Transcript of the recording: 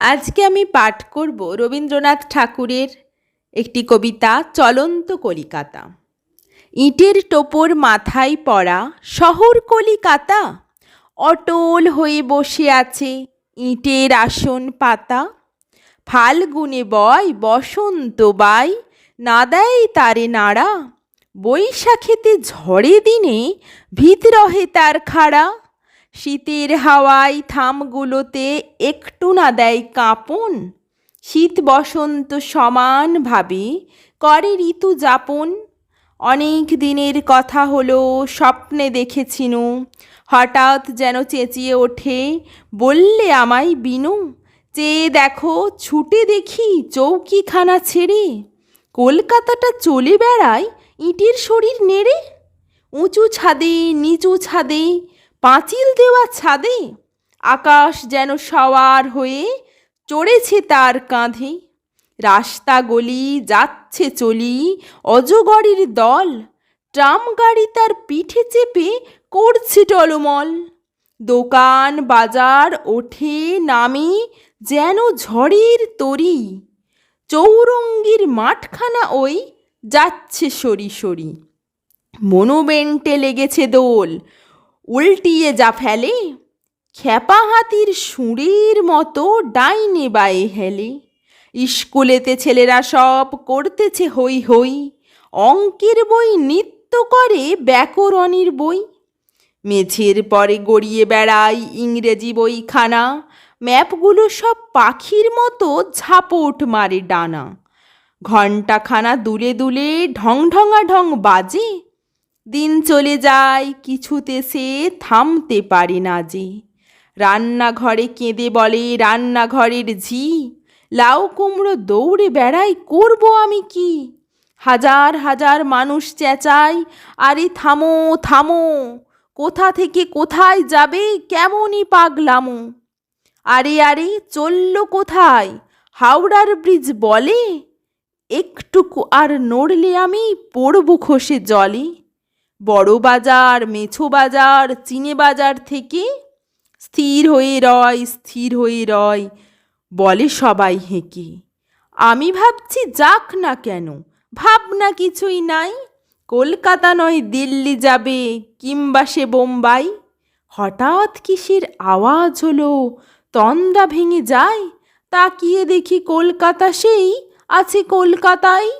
আজকে আমি পাঠ করব রবীন্দ্রনাথ ঠাকুরের একটি কবিতা, চলন্ত কলিকাতা। ইটের টোপর মাথায় পড়া শহর কলিকাতা, অটল হয়ে বসে আছে ইটের আসন পাতা। ফাল্গুনে বয়, বসন্ত বাই, না দেয় তারে নাড়া। বৈশাখেতে ঝড়ে দিনে ভিত রহে তার খাড়া। শীতের হাওয়ায় থামগুলোতে একটু না দেয় কাঁপন। শীত বসন্ত সমানভাবে করে ঋতু যাপন। অনেক দিনের কথা হলো, স্বপ্নে দেখেছিনু হঠাৎ যেন চেঁচিয়ে ওঠে, বললে আমায় বিনু চেয়ে দেখো, ছুটে দেখি চৌকিখানা ছেড়ে। কলকাতাটা চলে বেড়ায় ইটের শরীর নেড়ে। উঁচু ছাদে, নিচু ছাদে পাঁচিল দেওয়া ছাদে আকাশ যেন সওয়ার হয়ে চড়েছে তার কাঁধে। রাস্তা গলি যাচ্ছে চলি, অজগরের দল। ট্রাম গাড়ি তার পিঠে চেপে করছে টলমল। দোকান বাজার ওঠে, নামে যেন ঝড়ের তরি। চৌরঙ্গির মাঠখানা ওই যাচ্ছে সরি সরি। মনোবেন্টে লেগেছে দোল উল্টিয়ে যা ফেলে, খ্যাপা হাতির সুরের মতো ডাইনে বায়ে হেলে। স্কুলেতে ছেলেরা সব করতেছে হই হই, অঙ্কের বই নিত্য করে ব্যাকরণের বই। মেঝের পরে গড়িয়ে বেড়াই ইংরেজি বইখানা, ম্যাপগুলো সব পাখির মতো ঝাপট মারে ডানা। ঘণ্টাখানা দুলে দুলে ঢং ঢঙা ঢং বাজে দিন চলে যায়, কিছুতে সে থামতে পারে না যে। রান্নাঘরে কেঁদে বলে, রান্নাঘরের ঝি, লাউ কুমড়ো দৌড়ে বেড়াই করব আমি কি? হাজার হাজার মানুষ চেঁচায় আরে থামো থামো, কোথা থেকে কোথায় যাবে কেমনই পাগলামো? আরে আরে, চলল কোথায়? হাওড়ার ব্রিজ বলে, একটুকু আর নড়লে আমি পড়ব খসে জলে। বড় বাজার, মেছো বাজার, চিনে বাজার থেকে স্থির হয়ে রয়, স্থির হয়ে রয়, বলে সবাই হেঁকে। আমি ভাবছি যাক না কেন, ভাবনা কিছুই নাই, কলকাতা নয় দিল্লি যাবে, কিংবা সে বোম্বাই। হঠাৎ কিসের আওয়াজ হলো তন্দা ভেঙে যায়, তাকিয়ে দেখি কলকাতা সেই, আছে কলকাতায়